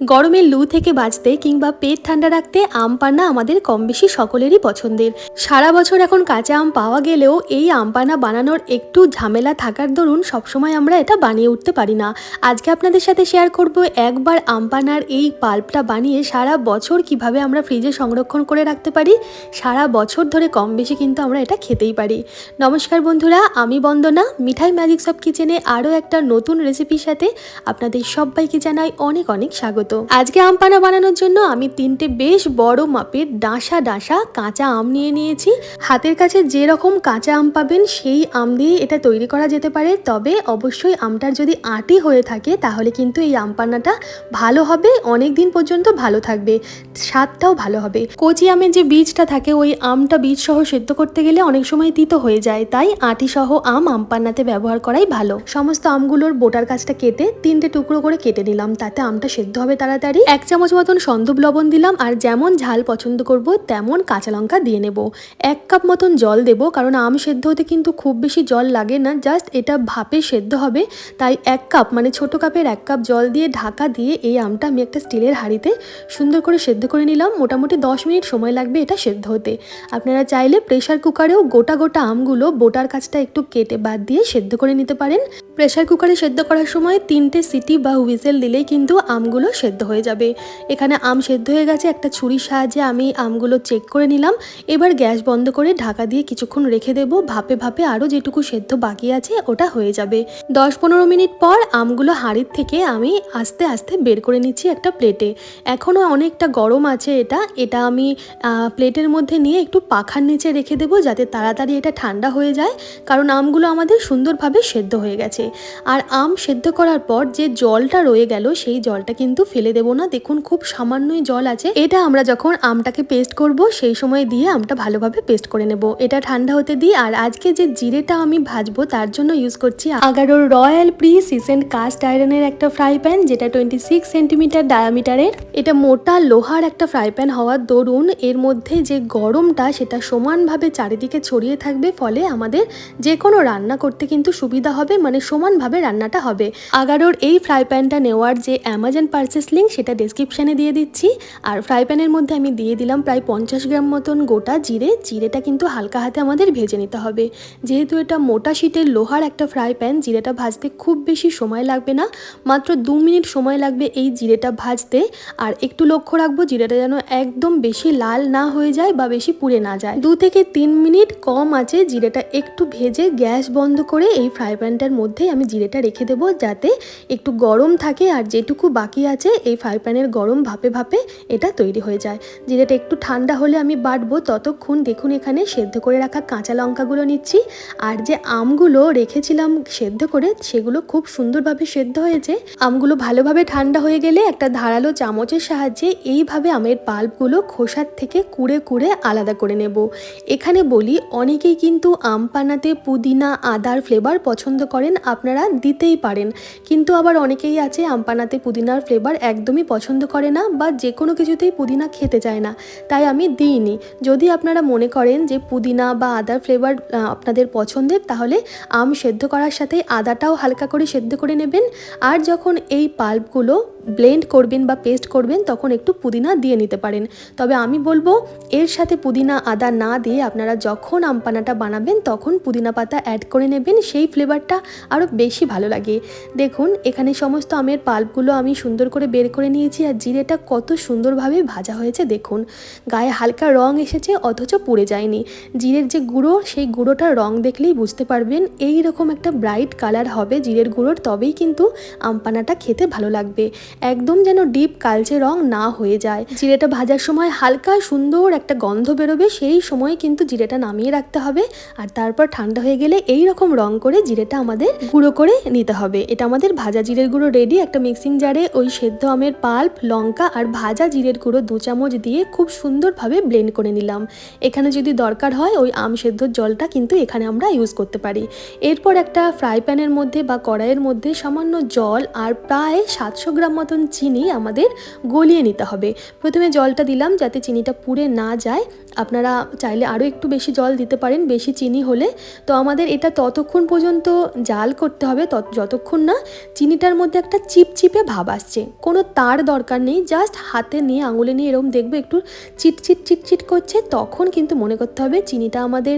গরমের লু থেকে বাঁচতে কিংবা পেট ঠান্ডা রাখতে আম পান্না আমাদের কম বেশি সকলেরই পছন্দের। সারা বছর এখন কাঁচা আম পাওয়া গেলেও এই আম পান্না বানানোর একটু ঝামেলা থাকার দরুন সবসময় আমরা এটা বানিয়ে উঠতে পারি না। আজকে আপনাদের সাথে শেয়ার করব একবার আম পান্নার এই পাল্পটা বানিয়ে সারা বছর কীভাবে আমরা ফ্রিজে সংরক্ষণ করে রাখতে পারি, সারা বছর ধরে কম বেশি কিন্তু আমরা এটা খেতেই পারি। নমস্কার বন্ধুরা, আমি বন্দনা, মিঠাই ম্যাজিক সব কিচেনে আরও একটা নতুন রেসিপির সাথে আপনাদের সবাইকে জানাই অনেক অনেক স্বাগত। আজকে আম পানা বানানোর জন্য আমি তিনটে বেশ বড় মাপের ডাঁসা ডাঁসা কাঁচা আম নিয়ে নিয়েছি। হাতের কাছে যে রকম কাঁচা আম পাবেন, সেই আম দিয়ে এটা তৈরি করা যেতে পারে। তবে অবশ্যই আমটার যদি আটি হয়ে থাকে, তাহলে কিন্তু এই আম পান্নাটা ভালো হবে অনেক দিন পর্যন্ত ভালো থাকবে, স্বাদটাও ভালো হবে। কচি আমের যে বীজটা থাকে, ওই আমটা বীজ সহ সেদ্ধ করতে গেলে অনেক সময় তিতো হয়ে যায়, তাই আটি সহ আম আম পান্নাতে ব্যবহার করাই ভালো। সমস্ত আমগুলোর বোটার কাছটা কেটে তিনটে টুকরো করে কেটে নিলাম, তাতে আমটা সেদ্ধ হবে তাড়াতাড়ি। এক চামচ মতন সন্দুপ লবণ দিলাম, আর যেমন ঝাল পছন্দ করব, তেমন কাঁচা লঙ্কা দিয়ে নেব। এক কাপ মতন জল দেব, কারণ আম সেদ্ধ হতে কিন্তু খুব বেশি জল লাগে না, জাস্ট এটা ভাপে সেদ্ধ হবে। তাই এক কাপ মানে ছোট কাপের এক কাপ জল দিয়ে ঢাকা দিয়ে এই আমটা আমি একটা স্টিলের হাঁড়িতে সুন্দর করে সেদ্ধ করে নিলাম। মোটামুটি দশ মিনিট সময় লাগবে এটা সেদ্ধ হতে। আপনারা চাইলে প্রেশার কুকারেও গোটা গোটা আমগুলো বোটার কাছটা একটু কেটে বাদ দিয়ে সেদ্ধ করে নিতে পারেন। প্রেশার কুকারে সেদ্ধ করার সময় তিনটে সিটি বা হুইসেল দিলেই কিন্তু আমগুলো সেদ্ধ হয়ে যাবে। এখানে আম সেদ্ধ হয়ে গেছে, একটা ছুরির সাহায্যে আমি আমগুলো চেক করে নিলাম। এবার গ্যাস বন্ধ করে ঢাকা দিয়ে কিছুক্ষণ রেখে দেবো। ভাপে ভাপে আরও যেটুকু সেদ্ধ বাকি আছে ওটা হয়ে যাবে। দশ পনেরো মিনিট পর আমগুলো হাঁড়ির থেকে আমি আস্তে আস্তে বের করে নিচ্ছি একটা প্লেটে এখনও অনেকটা গরম আছে এটা। এটা আমি প্লেটের মধ্যে নিয়ে একটু পাখার নিচে রেখে দেবো যাতে তাড়াতাড়ি এটা ঠান্ডা হয়ে যায়। কারণ আমগুলো আমাদের সুন্দরভাবে সেদ্ধ হয়ে গেছে। আর আম সেদ্ধ করার পর যে জলটা রয়ে গেল, সেই জলটা কিন্তু ফেলে দেবো না। দেখুন, খুব সামান্যই জল আছে। এটা আমরা যখন আমটাকে পেস্ট করব, সেই সময় দিয়ে আমটা ভালোভাবে পেস্ট করে নেব। এটা ঠান্ডা হতে দিই, আর আজকে যে জিরেটা আমি ভাজবো, তার জন্য ইউজ করছি আগারোর রয়্যাল প্রি সিসেন্ট কাস্ট আয়রনের একটা ফ্রাই প্যান, যেটা টোয়েন্টি সিক্স সেন্টিমিটার ডায়ামিটারের এটা মোটা লোহার একটা ফ্রাই প্যান হওয়ার দরুন। এর মধ্যে যে গরমটা, সেটা সমানভাবে চারিদিকে ছড়িয়ে থাকবে, ফলে আমাদের যে কোনো রান্না করতে কিন্তু সুবিধা হবে। মানে সমানভাবে রান্নাটা হবে। আগারোর এই ফ্রাই প্যানটা নেওয়ার যে অ্যামাজন পার্চেস লিঙ্ক সেটা ডেসক্রিপশানে দিয়ে দিচ্ছি। আর ফ্রাই প্যানের মধ্যে আমি দিয়ে দিলাম প্রায় পঞ্চাশ গ্রাম মতন গোটা জিরে। জিরেটা কিন্তু হালকা হাতে আমাদের ভেজে নিতে হবে। যেহেতু এটা মোটা শীতের লোহার একটা ফ্রাই প্যান জিরেটা ভাজতে খুব বেশি সময় লাগবে না। মাত্র দু মিনিট সময় লাগবে এই জিরেটা ভাজতে। আর একটু লক্ষ্য রাখব, জিরেটা যেন একদম বেশি লাল না হয়ে যায় বা বেশি পুড়ে না যায়। দু থেকে তিন মিনিট কম আছে জিরেটা একটু ভেজে গ্যাস বন্ধ করে এই ফ্রাই প্যানটার মধ্যেই আমি জিরেটা রেখে দেবো যাতে একটু গরম থাকে আর যেটুকু বাকি আছে এই ফ্রাই প্যানের গরম ভাপে ভাপে এটা তৈরি হয়ে যায়। জিরেটা একটু ঠান্ডা হলে আমি বাটবো, ততক্ষণ দেখুন এখানে সেদ্ধ করে রাখা কাঁচা লঙ্কাগুলো নিচ্ছি। আর যে আমগুলো রেখেছিলাম সেদ্ধ করে সেগুলো খুব সুন্দরভাবে সেদ্ধ হয়েছে। আমগুলো ভালোভাবে ঠান্ডা হয়ে গেলে একটা ধারালো চামচের সাহায্যে এইভাবে আমের পাল্পগুলো খোসার থেকে কুড়ে কুড়ে আলাদা করে নেব। এখানে বলি, অনেকেই কিন্তু আম পানাতে পুদিনা, আদার ফ্লেভার পছন্দ করেন। আপনারা দিতেই পারেন। কিন্তু আবার অনেকেই আছে আমপানাতে পুদিনার ফ্লেভার একদমই পছন্দ করে না বা যে কোনো কিছুতেই পুদিনা খেতে চায় না। তাই আমি দিইনি। যদি আপনারা মনে করেন যে পুদিনা বা আদার ফ্লেভার আপনাদের পছন্দের, তাহলে আম সেদ্ধ করার সাথে আদাটাও হালকা করে সেদ্ধ করে নেবেন। আর যখন এই পাল্পগুলো ব্লেন্ড করবেন বা পেস্ট করবেন, তখন একটু পুদিনা দিয়ে নিতে পারেন। তবে আমি বলব, এর সাথে পুদিনা আদা না দিয়ে আপনারা যখন আম পানাটা বানাবেন, তখন পুদিনা পাতা অ্যাড করে নেবেন, সেই ফ্লেভারটা আরও বেশি ভালো লাগে। দেখুন, এখানে সমস্ত আমের পাল্পগুলো আমি সুন্দর করে বের করে নিয়েছি, আর জিরেটা কত সুন্দরভাবে ভাজা হয়েছে, দেখুন। গায়ে হালকা রং এসেছে, অথচ পুড়ে যায়নি। জিরের যে গুঁড়ো, সেই গুঁড়োটার রং দেখলেই বুঝতে পারবেন এই রকম একটা ব্রাইট কালার হবে জিরের গুঁড়োর, তবেই কিন্তু আমপানাটা খেতে ভালো লাগবে। একদম যেন ডিপ কালচে রং না হয়ে যায়। জিরেটা ভাজার সময় হালকা সুন্দর একটা গন্ধ বেরোবে, সেই সময় কিন্তু জিরেটা নামিয়ে রাখতে হবে। আর তারপর ঠান্ডা হয়ে গেলে এই রকম রং করে জিরেটা আমাদের গুঁড়ো করে নিতে হবে। এটা আমাদের ভাজা জিরের গুঁড়ো রেডি একটা মিক্সিং জারে ওই সেদ্ধ আমের পাল্প লঙ্কা আর ভাজা জিরের গুঁড়ো দু চামচ দিয়ে খুব সুন্দরভাবে ব্লেন্ড করে নিলাম। এখানে যদি দরকার হয় ওই আম সেদ্ধর জলটা কিন্তু এখানে আমরা ইউজ করতে পারি। এরপর একটা ফ্রাই প্যানের মধ্যে বা কড়াইয়ের মধ্যে সামান্য জল আর প্রায় সাতশো গ্রাম মতন চিনি আমাদের গলিয়ে নিতে হবে। প্রথমে জলটা দিলাম যাতে চিনিটা পুড়ে না যায়। আপনারা চাইলে আরও একটু বেশি জল দিতে পারেন, বেশি চিনি হলে। তো আমাদের এটা ততক্ষণ পর্যন্ত জাল করতে হবে, তত, যতক্ষণ না চিনিটার মধ্যে একটা চিপচিপে ভাব আসছে। কোনো তার দরকার নেই, জাস্ট হাতে নিয়ে, আঙুলে নিয়ে এরকম দেখবে একটু চিটচিট চিটচিট করছে, তখন কিন্তু মনে করতে হবে চিনিটা আমাদের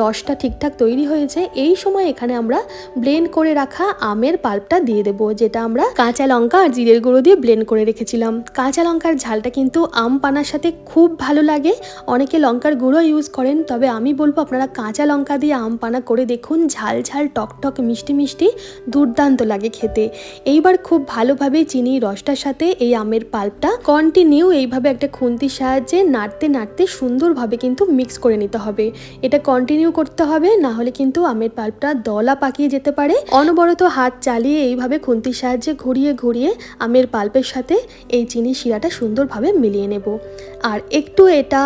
রসটা ঠিকঠাক তৈরি হয়েছে। এই সময় এখানে আমরা ব্লেন্ড করে রাখা আমের পাল্পটা দিয়ে দেবো, যেটা আমরা কাঁচা লঙ্কা আর জিরের গুঁড়ো দিয়ে ব্লেন্ড করে রেখেছিলাম। কাঁচা লঙ্কার ঝালটা কিন্তু আম পানার সাথে খুব ভালো লাগে, অনেকে লঙ্কার গুঁড়ো ইউজ করেন, তবে আমি বলব আপনারা কাঁচা লঙ্কা দিয়ে আম পানা করে দেখুন, ঝাল ঝাল, টক টক, মিষ্টি মিষ্টি, দুর্দান্ত লাগে খেতে। এইবার খুব ভালোভাবে চিনি রসটার সাথে এই আমের পাল্পটা কন্টিনিউ এইভাবে একটা খুন্তির সাহায্যে নাড়তে নাড়তে সুন্দরভাবে কিন্তু মিক্স করে নিতে হবে। এটা কন্টিনিউ করতে হবে, না হলে কিন্তু আমের পাল্পটা দলা পাকিয়ে যেতে পারে। অনবরত হাত চালিয়ে এইভাবে খুন্তির সাহায্যে ঘুরিয়ে ঘুরিয়ে আমের পাল্পের সাথে এই চিনি শিরাটা সুন্দরভাবে মিলিয়ে নেব। আর একটু এটা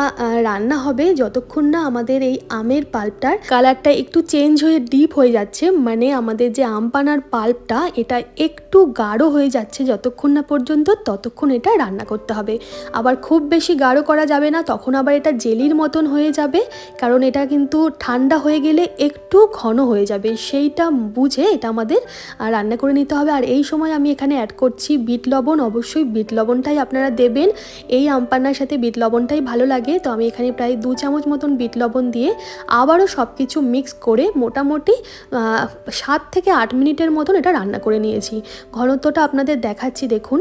রান্না হবে, যতক্ষণ না আমাদের এই আমের পাল্পটার কালারটা একটু চেঞ্জ হয়ে ডিপ হয়ে যাচ্ছে মানে আমাদের যে আম পানার পাল্পটা, এটা একটু গাঢ় হয়ে যাচ্ছে যতক্ষণ না পর্যন্ত, ততক্ষণ এটা রান্না করতে হবে। আবার খুব বেশি গাঢ় করা যাবে না, তখন আবার এটা জেলির মতন হয়ে যাবে, কারণ এটা কিন্তু ঠান্ডা হয়ে গেলে একটু ঘন হয়ে যাবে। সেইটা বুঝে এটা আমাদের রান্না করে নিতে হবে। আর এই সময় আমি এখানে অ্যাড করছি বিট লবণ। অবশ্যই বিট লবণটাই আপনারা দেবেন। এই আমপান্নার সাথে বিট লবণটাই ভালো লাগে। তো আমি এখানে প্রায় দু চামচ মতন বিট লবণ দিয়ে আবারও সব কিছু মিক্স করে মোটামুটি সাত থেকে আট মিনিটের মতন এটা রান্না করে নিয়েছি। ঘনত্বটা আপনাদের দেখাচ্ছি, দেখুন।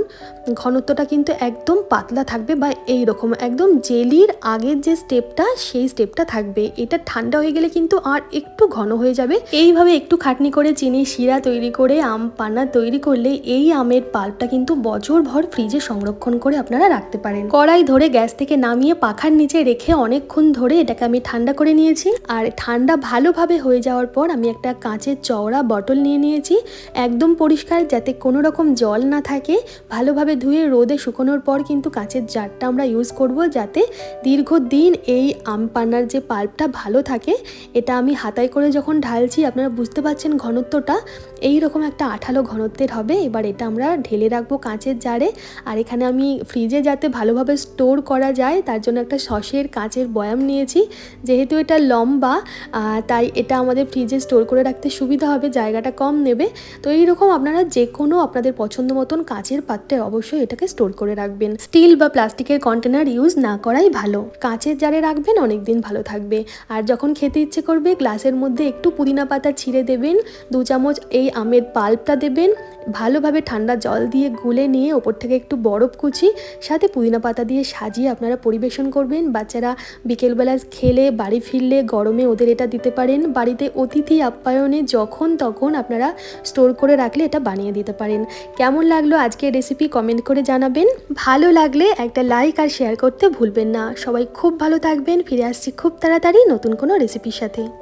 ঘনত্বটা কিন্তু একদম পাতলা থাকবে বা এই রকম একদম জেলির আগের যে স্টেপটা, সেই স্টেপটা থাকবে। এটা ঠান্ডা হয়ে গেলে কিন্তু আর একটু ঘন হয়ে যাবে। এইভাবে একটু খাটনি করে চিনি, শিরা তৈরি করে, আম পানা তৈরি করলে এই আমের পাল্পটা কিন্তু বছরভর ফ্রিজে সংরক্ষণ করে আপনারা রাখতে পারেন। কড়াই ধরে গ্যাস থেকে নামিয়ে পাখার নিচে রেখে অনেকক্ষণ ধরে এটাকে আমি ঠান্ডা করে নিয়েছি। আর ঠান্ডা ভালোভাবে হয়ে যাওয়ার পর আমি একটা কাঁচের চওড়া বটল নিয়ে নিয়েছি। একদম পরিষ্কার যাতে কোনো রকম জল না থাকে। ভালোভাবে ধুয়ে রোদে শুকোনোর পর কিন্তু কাঁচের জারটা আমরা ইউজ করব যাতে দীর্ঘদিন এই আম পান্নার যে পাল্পটা ভালো থাকে, এটা আমি হাতায় করে যখন ঢালছি, আপনারা বুঝতে পারছেন ঘনত্বটা। এই রকম একটা আঠালো ঘনত্বের হবে। এবার এটা আমরা ঢেলে রাখব কাঁচের জারে। আর এখানে আমি ফ্রিজে যাতে ভালোভাবে স্টোর করা যায়, তার জন্য একটা সসের কাঁচের বয়াম নিয়েছি। যেহেতু এটা লম্বা তাই এটা আমাদের ফ্রিজে স্টোর করে রাখতে সুবিধা হবে, জায়গাটা কম নেবে। তো এইরকম আপনারা যে কোনো আপনাদের পছন্দ মতন কাঁচের পাত্রে অবশ্যই এটাকে স্টোর করে রাখবেন। স্টিল বা প্লাস্টিকের কন্টেনার ইউজ না করাই ভালো। কাঁচের জারে রাখবেন অনেক দিন ভালো থাকবে। আর যখন খেতে ইচ্ছে করবে গ্লাসের মধ্যে একটু পুদিনা পাতা ছিঁড়ে দেবেন। দু চামচ এই আমের পাল্পটা দেবেন। ভালোভাবে ঠান্ডা জল দিয়ে গুলে নিয়ে ওপর থেকে একটু বরফ কুচি, সাথে পুদিনা পাতা দিয়ে সাজিয়ে আপনারা পরিবেশন করবেন। বাচ্চারা বিকেলবেলা খেলে, বাড়ি ফিরলে গরমে ওদের এটা দিতে পারেন। বাড়িতে অতিথি আপ্যায়নে যখন তখন আপনারা স্টোর করে রাখলে এটা বানিয়ে দিতে পারেন। কেমন লাগল আজকে রেসিপি কমেন্ট করে জানাবেন। ভালো লাগলে একটা লাইক আর শেয়ার করতে ভুলবেন না। সবাই খুব ভালো থাকবেন। ফিরে আসছি খুব তাড়াতাড়ি নতুন কোনো রেসিপির সাথে।